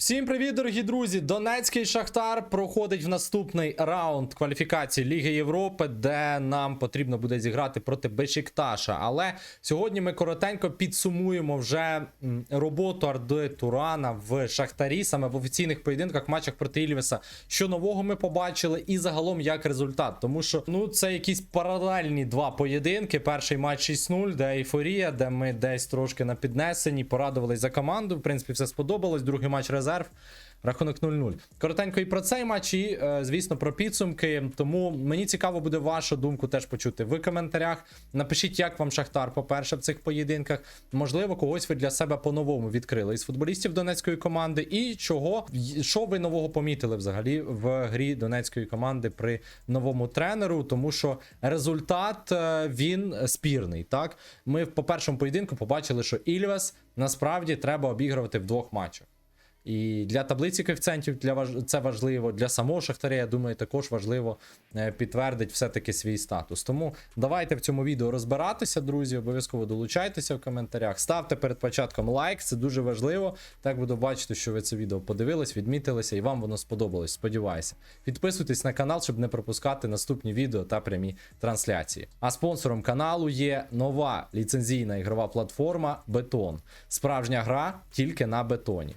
Всім привіт, дорогі друзі! Донецький Шахтар проходить в наступний раунд кваліфікації Ліги Європи, де нам потрібно буде зіграти проти Бешикташа. Але сьогодні ми коротенько підсумуємо вже роботу Арди Турана в Шахтарі, саме в офіційних поєдинках, матчах проти Ільвеса. Що нового ми побачили, і загалом як результат. Тому що ну це якісь паралельні два поєдинки. Перший матч 6-0, де ейфорія, де ми десь трошки на піднесенні, порадувались за команду. В принципі, все сподобалось. Другий матч резерв. Рахунок 0-0. Коротенько і про цей матч, і, е, звісно, про підсумки. Тому мені цікаво буде вашу думку теж почути в коментарях. Напишіть, як вам Шахтар, по-перше, в цих поєдинках. Можливо, когось ви для себе по-новому відкрили із футболістів донецької команди. І чого, що ви нового помітили взагалі в грі донецької команди при новому тренеру, тому що результат е, він спірний. Так, ми по першому поєдинку побачили, що Ільвес насправді треба обігрувати в двох матчах. І для таблиці коефіцієнтів для важ... це важливо. Для самого Шахтаря, я думаю, також важливо е, підтвердити все-таки свій статус. Тому давайте в цьому відео розбиратися, друзі. Обов'язково долучайтеся в коментарях. Ставте перед початком лайк, це дуже важливо. Так буду бачити, що ви це відео подивились, відмітилися і вам воно сподобалось. Сподіваюся. Підписуйтесь на канал, щоб не пропускати наступні відео та прямі трансляції. А спонсором каналу є нова ліцензійна ігрова платформа Бетон. Справжня гра тільки на бетоні.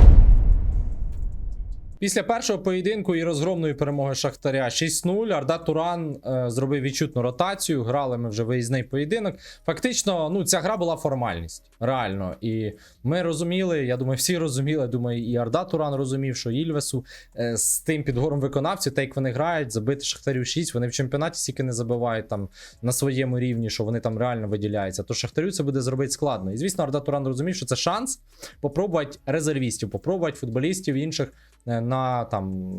Після першого поєдинку і розгромної перемоги Шахтаря 6-0 Арда Туран е, зробив відчутну ротацію. Грали ми вже виїзний поєдинок. Фактично, ну ця гра була формальність. Реально. І ми розуміли, я думаю, всі розуміли. Думаю, і Арда Туран розумів, що Ільвесу е, з тим підгором виконавців, так як вони грають, забити Шахтарю 6, вони в чемпіонаті стільки не забивають там на своєму рівні, що вони там реально виділяються. То Шахтарю це буде зробити складно. І звісно, Арда Туран розумів, що це шанс попробувати резервістів, попробувати футболістів інших на там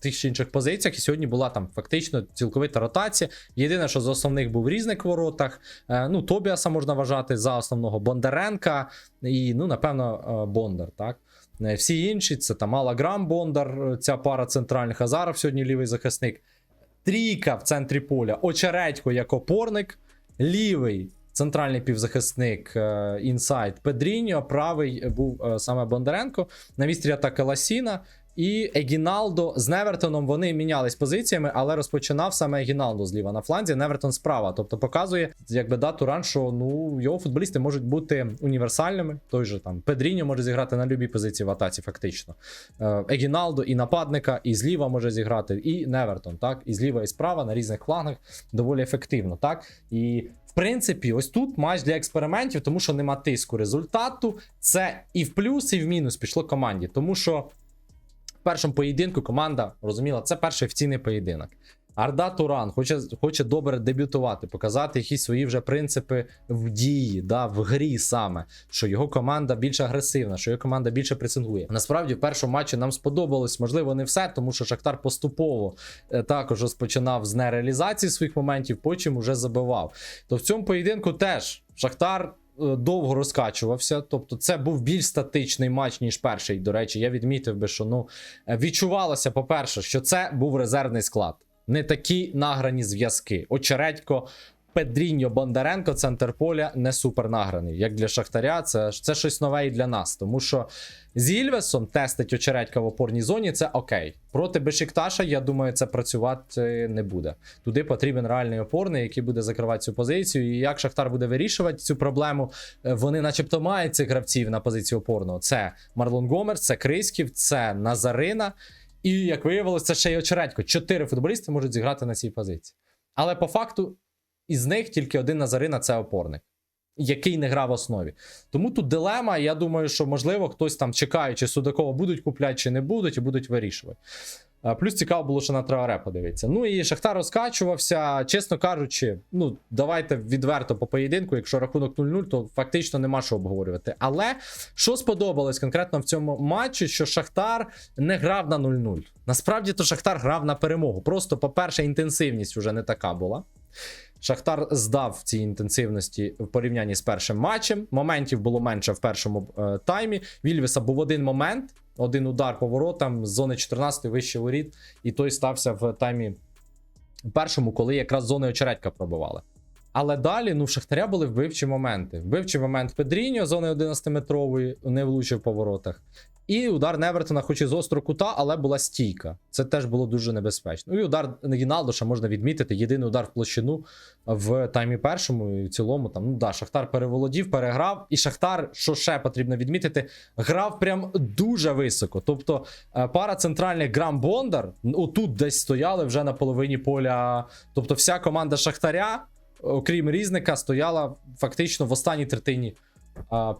тих чи інших позиціях. І сьогодні була там фактично цілковита ротація. Єдине, що з основних був різник в воротах. Е, Ну, Тобіаса можна вважати за основного Бондаренка і, ну, напевно, е, Бондар. так. Е, Всі інші це там Алла Грам Бондар, е, ця пара центральних Азаров сьогодні лівий захисник. Трійка в центрі поля, Очередько як опорник, лівий центральний півзахисник е, інсайд Педріньо, правий був е, саме Бондаренко, на вістрі атаки Ласіна. І Егіналдо з Невертоном вони мінялись позиціями, але розпочинав саме Егіналдо зліва на фланзі, Невертон справа. Тобто показує, якби да, Туран, що ну його футболісти можуть бути універсальними. Той же там Педріньо може зіграти на любій позиції в атаці, фактично. Е, Егіналдо і нападника, і зліва може зіграти, і Невертон, так, і зліва, і справа на різних флангах доволі ефективно. так. І в принципі, ось тут матч для експериментів, тому що нема тиску результату. Це і в плюс, і в мінус пішло команді, тому що в першому поєдинку команда розуміла, це перший офіційний поєдинок. Арда Туран хоче, хоче добре дебютувати, показати якісь свої вже принципи в дії, да, в грі саме, що його команда більш агресивна, що його команда більше пресингує. Насправді, в першому матчі нам сподобалось, можливо, не все, тому що Шахтар поступово е, також розпочинав з нереалізації своїх моментів, потім уже забивав. То в цьому поєдинку теж Шахтар довго розкачувався. Тобто, це був більш статичний матч, ніж перший. До речі, я відмітив би, що ну е, відчувалося, по-перше, що це був резервний склад. Не такі награні зв'язки. Очередько, Педріньо, Бондаренко, центр поля не супер награний. Як для Шахтаря, це, це щось нове і для нас. Тому що з Ільвесом тестить очередька в опорній зоні це окей. Проти Бешикташа, я думаю, це працювати не буде. Туди потрібен реальний опорний, який буде закривати цю позицію. І як Шахтар буде вирішувати цю проблему, е, вони, начебто, мають цих гравців на позиції опорного. Це Марлон Гомер, це Криськів, це Назарина. І як виявилося, це ще й очередько. Чотири футболісти можуть зіграти на цій позиції. Але по факту, із них тільки один Назарина це опорник, який не грав в основі. Тому тут дилема. Я думаю, що можливо хтось там чекає, чи Судакова будуть купляти, чи не будуть, і будуть вирішувати. Плюс цікаво було, що на Траоре подивитися. Ну і Шахтар розкачувався. Чесно кажучи, ну давайте відверто по поєдинку. Якщо рахунок 0-0, то фактично нема що обговорювати. Але що сподобалось конкретно в цьому матчі, що Шахтар не грав на 0-0. Насправді то Шахтар грав на перемогу. Просто, по-перше, інтенсивність вже не така була. Шахтар здав в цій інтенсивності в порівнянні з першим матчем. Моментів було менше в першому е, таймі. Вільвеса був один момент, один удар по воротам з зони 14 вище воріт, і той стався в таймі першому, коли якраз зони очередька пробивали. Але далі, ну, в Шахтаря були вбивчі моменти. Вбивчий момент Педріньо, зони 11-метрової, не влучив по воротах. І удар Невертона, хоч і з острого кута, але була стійка. Це теж було дуже небезпечно. Ну і удар Гіналдоша можна відмітити. Єдиний удар в площину в таймі першому і в цілому. Там, ну да, Шахтар переволодів, переграв. І Шахтар, що ще потрібно відмітити, грав прям дуже високо. Тобто е, пара центральних Грам Бондар отут десь стояли вже на половині поля. Тобто, вся команда Шахтаря, окрім різника, стояла фактично в останній третині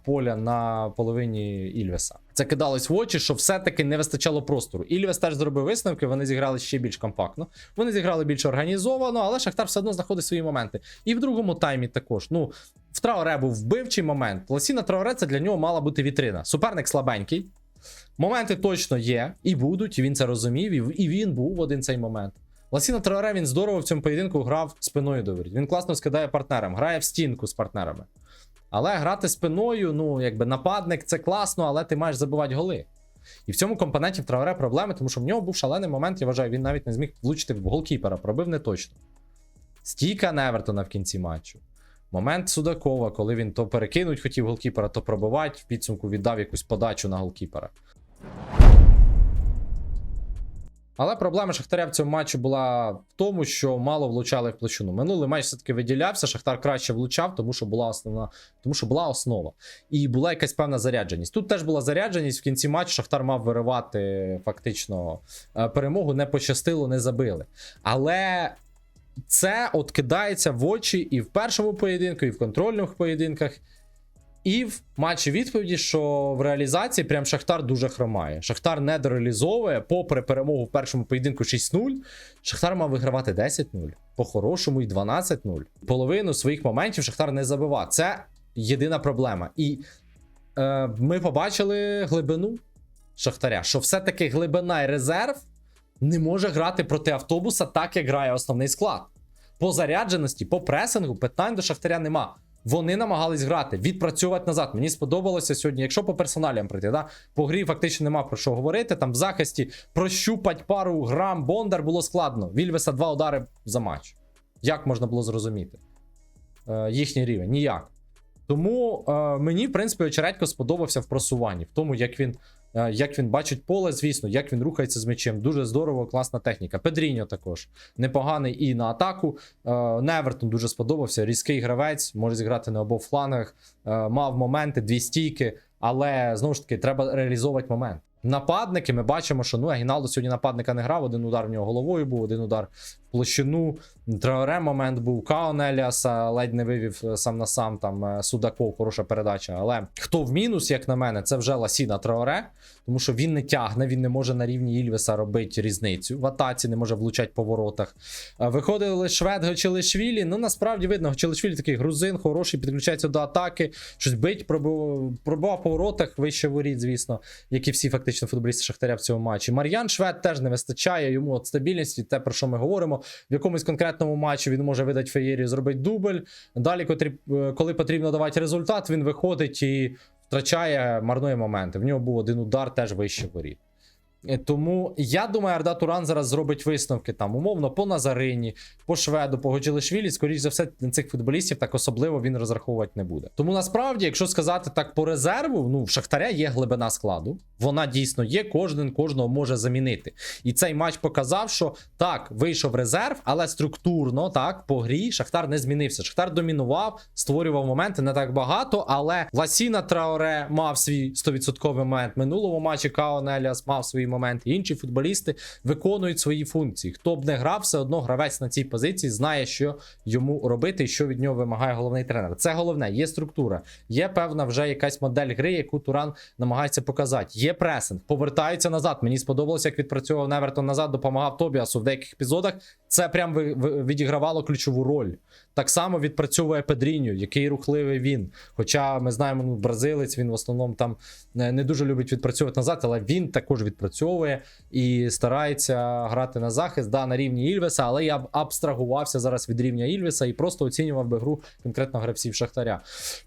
поля на половині Ільвеса. Це кидалось в очі, що все-таки не вистачало простору. Ільвес теж зробив висновки, вони зіграли ще більш компактно. Вони зіграли більш організовано, але Шахтар все одно знаходить свої моменти. І в другому таймі також. Ну, в Траоре був вбивчий момент. Ласіна Траоре це для нього мала бути вітрина. Суперник слабенький. Моменти точно є і будуть, і він це розумів, і, він був в один цей момент. Ласіна Траоре він здорово в цьому поєдинку грав спиною до воріт. Він класно скидає партнерам, грає в стінку з партнерами. Але грати спиною, ну, якби нападник, це класно, але ти маєш забивати голи. І в цьому компоненті в Траоре проблеми, тому що в нього був шалений момент, я вважаю, він навіть не зміг влучити в голкіпера, пробив не точно. Стійка Невертона в кінці матчу. Момент Судакова, коли він то перекинуть хотів голкіпера, то пробивати, в підсумку віддав якусь подачу на голкіпера. Але проблема Шахтаря в цьому матчі була в тому, що мало влучали в площину. Минулий матч все-таки виділявся. Шахтар краще влучав, тому що була основна, тому що була основа. І була якась певна зарядженість. Тут теж була зарядженість. В кінці матчу Шахтар мав виривати фактично е, перемогу. Не пощастило, не забили. Але це от кидається в очі і в першому поєдинку, і в контрольних поєдинках. І в матчі відповіді, що в реалізації прям Шахтар дуже хромає. Шахтар не дореалізовує, попри перемогу в першому поєдинку 6-0. Шахтар мав вигравати 10-0, по-хорошому і 12-0. Половину своїх моментів Шахтар не забивав. Це єдина проблема. І е, ми побачили глибину Шахтаря, що все-таки глибина і резерв не може грати проти автобуса так, як грає основний склад. По зарядженості, по пресингу питань до Шахтаря нема. Вони намагались грати, відпрацьовувати назад. Мені сподобалося сьогодні, якщо по персоналям прийти, да? по грі фактично нема про що говорити. Там в захисті прощупать пару грам Бондар було складно. Вільвеса два удари за матч. Як можна було зрозуміти е, їхній рівень? Ніяк. Тому е, мені, в принципі, очередько сподобався в просуванні, в тому, як він, як він бачить поле, звісно, як він рухається з м'ячем. Дуже здорово, класна техніка. Педріньо також непоганий і на атаку. Е, Невертон дуже сподобався. Різкий гравець, може зіграти на обох флангах. Е, мав моменти, дві стійки, але знову ж таки треба реалізовувати момент. Нападники, ми бачимо, що ну Агіналдо сьогодні нападника не грав. Один удар в нього головою був, один удар площину. Траоре момент був. Каон Еліаса ледь не вивів е, сам на сам. Там е, Судаков, хороша передача. Але хто в мінус, як на мене, це вже Ласіна Траоре, тому що він не тягне, він не може на рівні Ільвеса робити різницю. В атаці не може влучати по воротах. Е, Виходили Швед Гочелишвілі. Ну насправді видно, Гочелишвілі такий грузин, хороший, підключається до атаки, щось бить, пробив, пробував по воротах вище воріт, звісно, як і всі фактично футболісти Шахтаря в цьому матчі. Мар'ян Швед теж не вистачає йому от стабільності, те, про що ми говоримо. В якомусь конкретному матчі він може видати феєрію, зробити дубль. Далі, е, коли потрібно давати результат, він виходить і втрачає, марнує моменти. В нього був один удар теж вище воріт. Е, Тому я думаю, Арда Туран зараз зробить висновки там, умовно, по Назарині, по Шведу, по Годжелишвілі. Скоріше за все, цих футболістів так особливо він розраховувати не буде. Тому насправді, якщо сказати так по резерву, ну в Шахтаря є глибина складу. Вона дійсно є, кожен кожного може замінити. І цей матч показав, що так, вийшов резерв, але структурно, так, по грі Шахтар не змінився. Шахтар домінував, створював моменти не так багато, але Ласіна Траоре мав свій 100% момент. Минулому матчі Каон Еліас мав свої моменти. Інші футболісти виконують свої функції. Хто б не грав, все одно гравець на цій позиції знає, що йому робити і що від нього вимагає головний тренер. Це головне, є структура, є певна вже якась модель гри, яку Туран намагається показати. Є пресинг, повертаються назад. Мені сподобалося, як відпрацьовував Невертон назад, допомагав Тобіасу в деяких епізодах. Це прям відігравало ключову роль. Так само відпрацьовує Педріньо, який рухливий він. Хоча ми знаємо, ну, бразилець він в основному там не, не дуже любить відпрацьовувати назад, але він також відпрацьовує і старається грати на захист да, на рівні Ільвеса, але я б абстрагувався зараз від рівня Ільвеса і просто оцінював би гру конкретно гравців Шахтаря.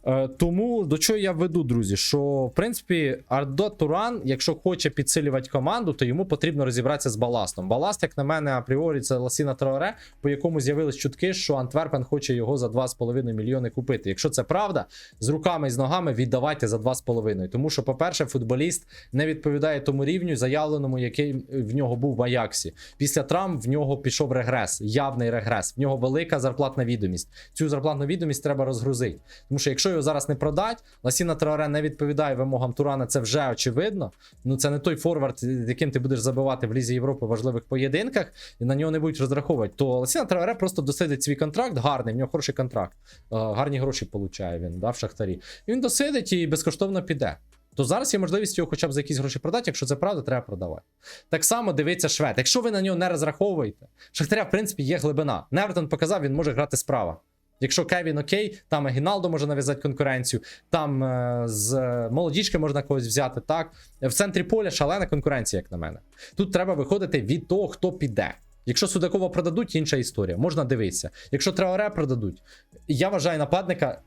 Е, тому до чого я веду, друзі? Що в принципі Ардо Туран, якщо хоче підсилювати команду, то йому потрібно розібратися з баластом. Баласт, як на мене, апріорі, це Ласіна Ласіна Траоре, по якому з'явились чутки, що Антверпен хоче його за 2,5 мільйони купити. Якщо це правда, з руками і з ногами віддавайте за 2,5. Тому що, по-перше, футболіст не відповідає тому рівню, заявленому, який в нього був в Аяксі. Після травм в нього пішов регрес, явний регрес. В нього велика зарплатна відомість. Цю зарплатну відомість треба розгрузити. Тому що якщо його зараз не продать, Ласіна Траоре не відповідає вимогам Турана, це вже очевидно. Ну це не той форвард, яким ти будеш забивати в Лізі Європи в важливих поєдинках, і на нього не будуть розраховувати. То Ласіна Траоре просто досидить свій контракт, гарний, в нього хороший контракт. Е, гарні гроші получає він да, в Шахтарі. І він досидить і безкоштовно піде. То зараз є можливість його хоча б за якісь гроші продати. Якщо це правда, треба продавати. Так само дивиться швед. Якщо ви на нього не розраховуєте, Шахтаря, в принципі, є глибина. Невертон показав, він може грати справа. Якщо Кевін окей, там Гіналдо може нав'язати конкуренцію, там е, з молодіжки можна когось взяти. Так в центрі поля шалена конкуренція, як на мене. Тут треба виходити від того, хто піде. Якщо Судакова продадуть, інша історія. Можна дивитися. Якщо Траоре продадуть, я вважаю нападника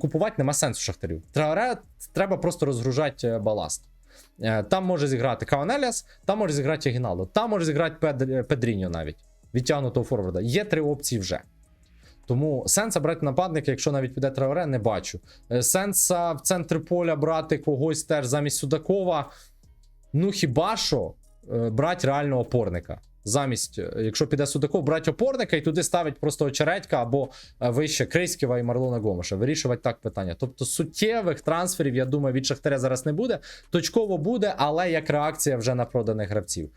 купувати нема сенсу Шахтарю. Траоре треба просто розгружати е, баласт. Е, Там може зіграти Каонеліас, там може зіграти Гіналдо, там може зіграти Пед... Педріньо навіть. Відтягнутого форварда. Є три опції вже. Тому сенса брати нападника, якщо навіть піде Траоре, не бачу. Е, Сенса в центр поля брати когось теж замість Судакова. Ну хіба що брати реального опорника. Замість, е, якщо піде Судаков, брати опорника і туди ставить просто очередька або е, вище Криськіва і Марлона Гомоша. Вирішувати так питання. Тобто суттєвих трансферів, я думаю, від Шахтаря зараз не буде. Точково буде, але як реакція вже на проданих гравців.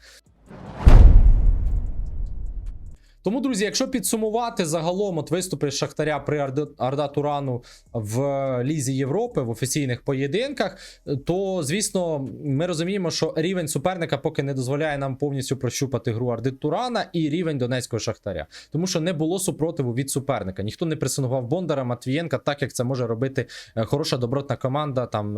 Тому, друзі, якщо підсумувати загалом от виступи Шахтаря при Арда- Турану в Лізі Європи в офіційних поєдинках, то звісно, ми розуміємо, що рівень суперника поки не дозволяє нам повністю прощупати гру Арди Турана і рівень Донецького Шахтаря, тому що не було супротиву від суперника. Ніхто не присунував Бондара, Матвієнка, так як це може робити е, хороша добротна команда там.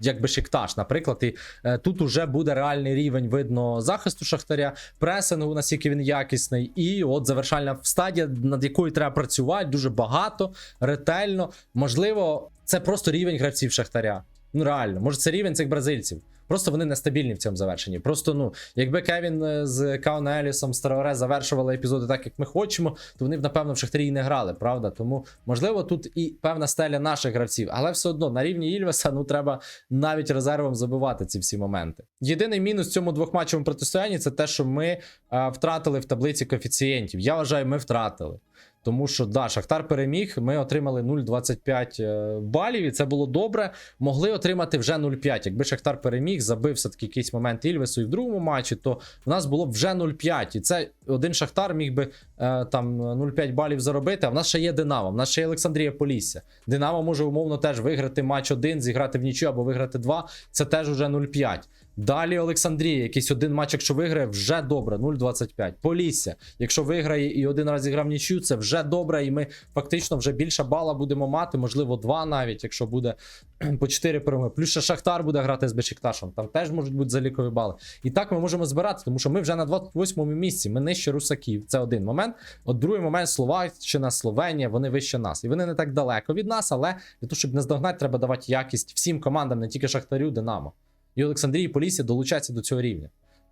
Як Бешикташ, наприклад, і е, тут уже буде реальний рівень видно захисту Шахтаря, пресингу, наскільки він якісний, і от завершальна стадія, над якою треба працювати дуже багато, ретельно. Можливо, це просто рівень гравців Шахтаря. Ну реально, може, це рівень цих бразильців. Просто вони нестабільні в цьому завершенні. Просто ну, якби Кевін е, з Каун Елісом з Траоре завершували епізоди так, як ми хочемо, то вони б, напевно, в Шахтарі і не грали, правда? Тому, можливо, тут і певна стеля наших гравців, але все одно на рівні Ільвеса ну треба навіть резервом забивати ці всі моменти. Єдиний мінус цьому двохматчевому протистоянні це те, що ми е, втратили в таблиці коефіцієнтів. Я вважаю, ми втратили. Тому що да, Шахтар переміг. Ми отримали 0,25 е, балів, і це було добре. Могли отримати вже 0,5. Якби Шахтар переміг, забив все-таки якийсь момент Ільвесу і в другому матчі, то в нас було б вже 0,5. І це один Шахтар міг би е, там 0,5 балів заробити. А в нас ще є Динамо, в нас ще є Олександрія Полісся. Динамо може умовно теж виграти матч 1, зіграти в нічю або виграти 2. Це теж уже 0,5. Далі Олександрія, якийсь один матч, якщо виграє, вже добре, 0,25. Полісся, якщо виграє і один раз зіграв нічю, це вже добре, і ми фактично вже більше бала будемо мати, можливо, два навіть, якщо буде по 4 перемоги. Плюс ще Шахтар буде грати з Бешикташем, там теж можуть бути залікові бали. І так ми можемо збирати, тому що ми вже на 28-му місці, ми нижче русаків. Це один момент. От другий момент Словаччина, Словенія, вони вище нас. І вони не так далеко від нас, але для того, щоб не здогнати, треба давати якість всім командам, не тільки Шахтарю, Динамо. І Олександрії Полісся долучаться до цього рівня.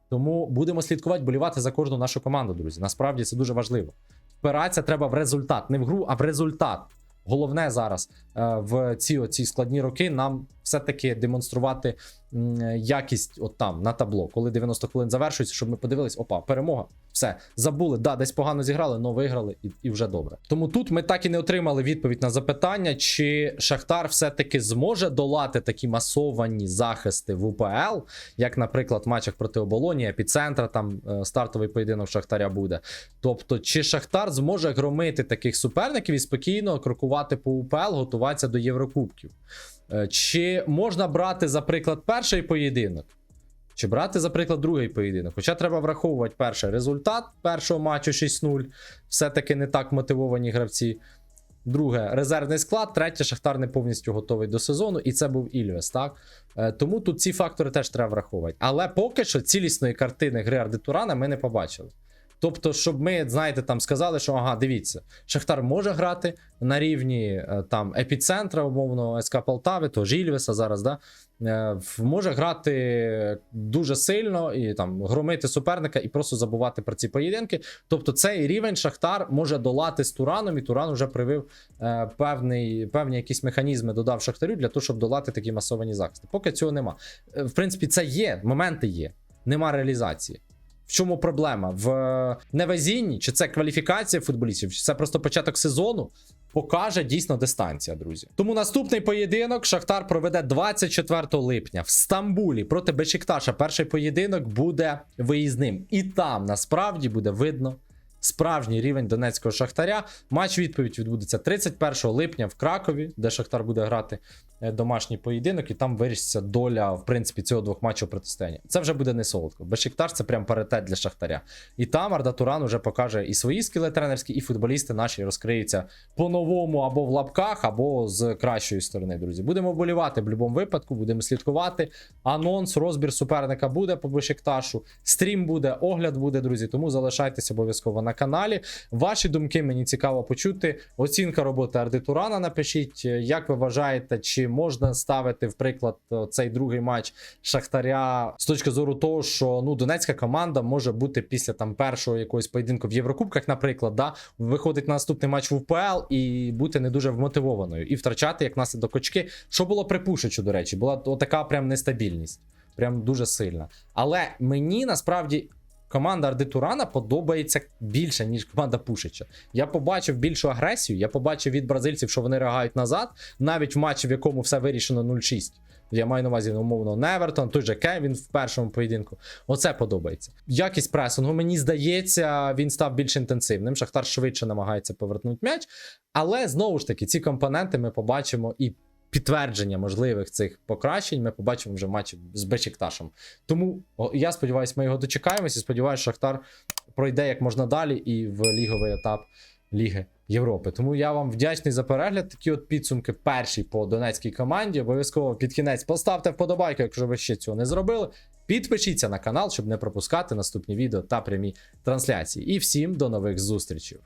Тому будемо слідкувати, болівати за кожну нашу команду, друзі. Насправді це дуже важливо. Впиратися треба в результат, не в гру, а в результат. Головне зараз е, в ці оці складні роки нам все-таки демонструвати м, якість от там на табло, коли 90 хвилин завершується, щоб ми подивились, опа, перемога. Все, забули, да, десь погано зіграли, але виграли і, і вже добре. Тому тут ми так і не отримали відповідь на запитання, чи Шахтар все-таки зможе долати такі масовані захисти в УПЛ, як, наприклад, в матчах проти оболоні, епіцентра, там е, стартовий поєдинок Шахтаря буде. Тобто, чи Шахтар зможе громити таких суперників і спокійно крокувати по УПЛ, готуватися до Єврокубків? Е, Чи можна брати, за приклад, перший поєдинок? Чи брати, за приклад, другий поєдинок? Хоча треба враховувати перший результат першого матчу 6-0. Все-таки не так мотивовані гравці. Друге, резервний склад. Третє, Шахтар не повністю готовий до сезону, і це був Ільвес. Так? Е, Тому тут ці фактори теж треба враховувати. Але поки що цілісної картини гри Ардитурана ми не побачили. Тобто, щоб ми, знаєте, там сказали, що ага, дивіться, Шахтар може грати на рівні е, там епіцентра, умовно, СК Полтави, то Жільвеса зараз, да, е, може грати дуже сильно і там громити суперника і просто забувати про ці поєдинки. Тобто, цей рівень Шахтар може долати з Тураном, і Туран вже привив е, певний, певні якісь механізми, додав Шахтарю для того, щоб долати такі масовані захисти. Поки цього нема. Е, В принципі, це є, моменти є, нема реалізації. Чому проблема? В е, невезінні, чи це кваліфікація футболістів, чи це просто початок сезону, покаже дійсно дистанція, друзі. Тому наступний поєдинок Шахтар проведе 24 липня в Стамбулі проти Бешикташа. Перший поєдинок буде виїзним. І там насправді буде видно. Справжній рівень донецького шахтаря. Матч відповідь відбудеться 31 липня в Кракові, де Шахтар буде грати е, домашній поєдинок, і там вирішиться доля, в принципі, цього двох матчів протистояння. Це вже буде не солодко. Бешикташ це прям паритет для Шахтаря. І там Арда Туран вже покаже і свої скіли тренерські, і футболісти наші розкриються по-новому або в лапках, або з кращої сторони, друзі. Будемо вболівати в будь-якому випадку, будемо слідкувати. Анонс, розбір суперника буде по Бешикташу. Стрім буде, огляд буде, друзі. Тому залишайтесь обов'язково на каналі. Ваші думки мені цікаво почути. Оцінка роботи Арди Турана. Напишіть, як ви вважаєте, чи можна ставити в приклад е, цей другий матч Шахтаря з точки зору того, що ну донецька команда може бути після там першого якогось поєдинку в Єврокубках, наприклад, да, виходить на наступний матч в УПЛ і бути не дуже вмотивованою, і втрачати як наслідок очки. Що було при до речі, була така прям нестабільність, прям дуже сильна. Але мені насправді. Команда Арди Турана подобається більше, ніж команда Пушича. Я побачив більшу агресію. Я побачив від бразильців, що вони реагають назад, навіть в матчі, в якому все вирішено 0-6. Я маю на увазі умовно Невертон, той же Кевін в першому поєдинку. Оце подобається. Якість пресингу, мені здається, він став більш інтенсивним. Шахтар швидше намагається повернути м'яч. Але знову ж таки, ці компоненти ми побачимо і підтвердження можливих цих покращень ми побачимо вже в матчі з Бечикташем. Тому я сподіваюся, ми його дочекаємось і сподіваюся, Шахтар пройде як можна далі і в ліговий етап Ліги Європи. Тому я вам вдячний за перегляд. Такі от підсумки перші по донецькій команді. Обов'язково під кінець поставте вподобайку, якщо ви ще цього не зробили. Підпишіться на канал, щоб не пропускати наступні відео та прямі трансляції. І всім до нових зустрічей.